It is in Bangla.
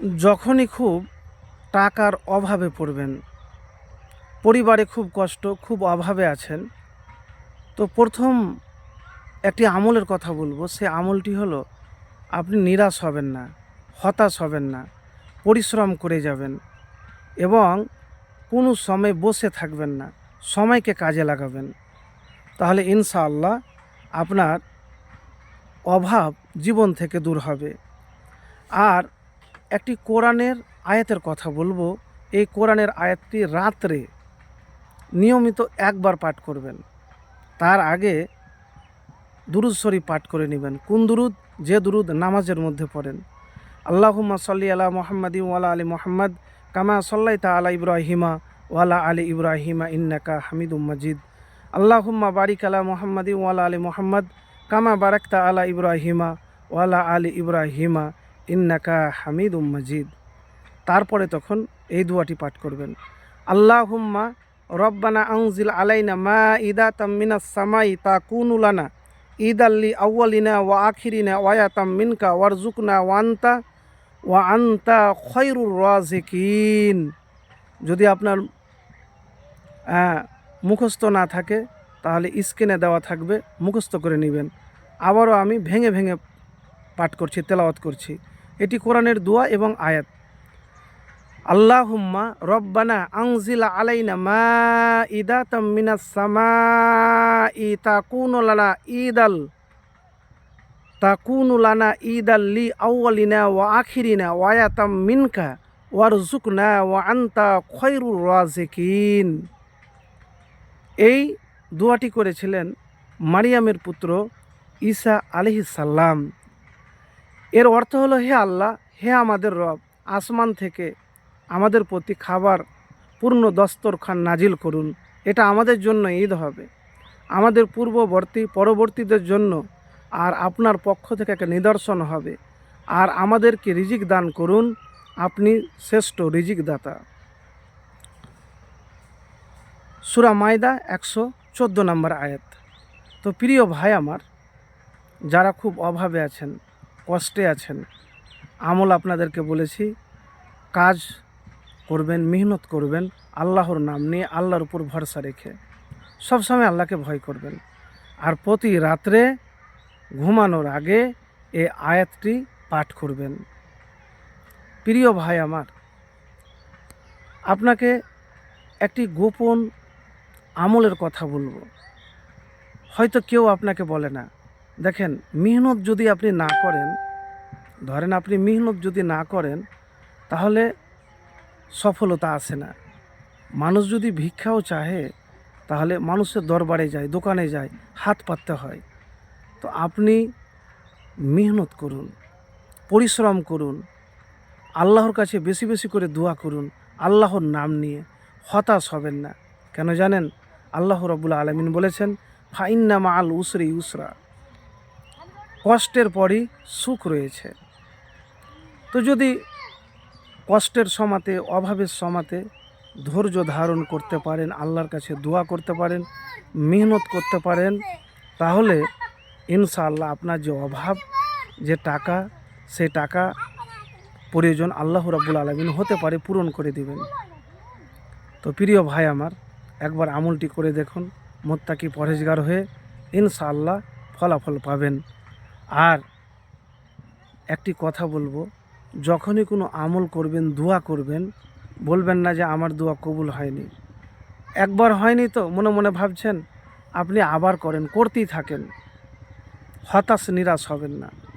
যখনই খুব টাকার অভাবে পড়বেন, পরিবারে খুব কষ্ট, খুব অভাবে আছেন, তো প্রথম একটি আমলের কথা বলব। সে আমলটি হলো, আপনি নিরাশ হবেন না, হতাশ হবেন না, পরিশ্রম করে যাবেন এবং কোনো সময় বসে থাকবেন না, সময়কে কাজে লাগাবেন। তাহলে ইনশাআল্লাহ আপনার অভাব জীবন থেকে দূর হবে। আর একটি কোরআনের আয়াতের কথা বলব। এই কোরআনের আয়াতটি রাত্রে নিয়মিত একবার পাঠ করবেন। তার আগে দুরুদ শরীফ পাঠ করে নেবেন। কোন দুরুদ? যে দুরুদ নামাজের মধ্যে পড়েন। আল্লাহুম্মা সাল্লি আলা মোহাম্মদি ওয়ালা আলী মোহাম্মদ কামা সাল্লাই তা আলা ইব্রাহিমা ওয়ালা আলী ইব্রাহিমা ইন্নাকা হামিদুম মজিদ। আল্লাহুম্মা বারিক আলা মোহাম্মদি ওয়ালা আলী মোহাম্মদ কামা বারাকতা আলা ইব্রাহিমা ওয়ালা আলী ইব্রাহিমা ইন্নাকা হামিদুম মজিদ। তারপরে তখন এই দুয়াটি পাঠ করবেন। আল্লাহ হুম্মা রব্বানা আংজিল আলাইনা মা ইদা তামিনা সামাই তা কুনুলানা ঈদ আল্লি আউ্বালিনা ওয়া আখিরিনা ওয়ায়াতাম মিনকা ওয়ারজুকনা ওয়ান্তা ওয়া আন্তা খয়রুর রাজিকিন। যদি আপনার আহ, মুখস্থ না থাকে তাহলে স্ক্রিনে দেওয়া থাকবে মুখস্থ করে নেবেন। আবারও আমি ভেঙে ভেঙে পাঠ করছি তেলাওয়াত করছি। এটি কোরআনের দোয়া এবং আয়াত। আল্লাহুম্মা রব্বানা আংজিলা আলাইনা মা ইদা তামিনাস সামা ই তাকুনু লানা ঈদাল, তাকুনু লানা ঈদাল লি আউয়ালিনা ওয়া আখিরিনা ওয়ায়াতাম মিনকা ওয়ারজুকনা ওয়া আন্তা খয়রুর রাজিকিন। এই দোয়াটি করেছিলেন মারিয়ামের পুত্র ঈসা আলিহিস সাল্লাম এর অর্থ হলো, হে আল্লাহ, হে আমাদের রব, আসমান থেকে আমাদের প্রতি খাবার পূর্ণ দস্তরখান নাজিল করুন। এটা আমাদের জন্য ঈদ হবে। আমাদের পূর্ববর্তী, পরবর্তীদের জন্য আর আপনার পক্ষ থেকে একটা নিদর্শন হবে। আর আমাদেরকে রিজিক দান করুন। আপনি শ্রেষ্ঠ রিজিক দাতা সুরা মায়দা একশো চোদ্দ নম্বর আয়াত। তো প্রিয় ভাই আমার, যারা খুব অভাবে আছেন কষ্টে আছেন। আমল আপনাদেরকে বলেছি, কাজ করবেন, মেহনত করবেন, আল্লাহর নাম নিয়ে আল্লাহর উপর ভরসা রেখে। সবসময় আল্লাহকে ভয় করবেন। আর প্রতি রাত্রে ঘুমানোর আগে এ আয়াতটি পাঠ করবেন। প্রিয় ভাই আমার, আপনাকে একটি গোপন আমলের কথা বলব। হয়তো কেউ আপনাকে বলে না দেখেন, মেহনত যদি আপনি না করেন, ধরেন আপনি মেহনত যদি না করেন, তাহলে সফলতা আসে না। মানুষ যদি ভিক্ষাও চাহে, তাহলে মানুষের দরবারে যায়, দোকানে যায়, হাত পাততে হয়। তো আপনি মেহনত করুন, পরিশ্রম করুন, আল্লাহর কাছে বেশি বেশি করে দোয়া করুন, আল্লাহর নাম নিয়ে হতাশ হবেন না। কেন জানেন? আল্লাহ রবুল্লা আলমিন বলেছেন, ফাইন্না মা আল উসরি উসরা। কষ্টের পরই সুখ রয়েছে। তো যদি কষ্টের সমাতে, অভাবের সমাতে ধৈর্য ধারণ করতে পারেন, আল্লাহর কাছে দোয়া করতে পারেন, মেহনত করতে পারেন, তাহলে ইনশাআল্লাহ আপনার যে অভাব, যে টাকা, সে টাকা প্রয়োজন আল্লাহ রাব্বুল আলমিন হতে পারে, পূরণ করে দিবেন। তো প্রিয় ভাই আমার, একবার আমলটি করে দেখুন, মোত্তাকি পরেজগার হয়ে ইনশাআল্লাহ ফলাফল পাবেন। আর একটি কথা বলব, যখনই কোনো আমল করবেন, দোয়া করবেন, বলবেন না যে আমার দোয়া কবুল হয়নি। একবার হয়নি তো, মনে মনে ভাবছেন, আপনি আবার করেন, করতেই থাকেন। হতাশ, নিরাশ হবেন না।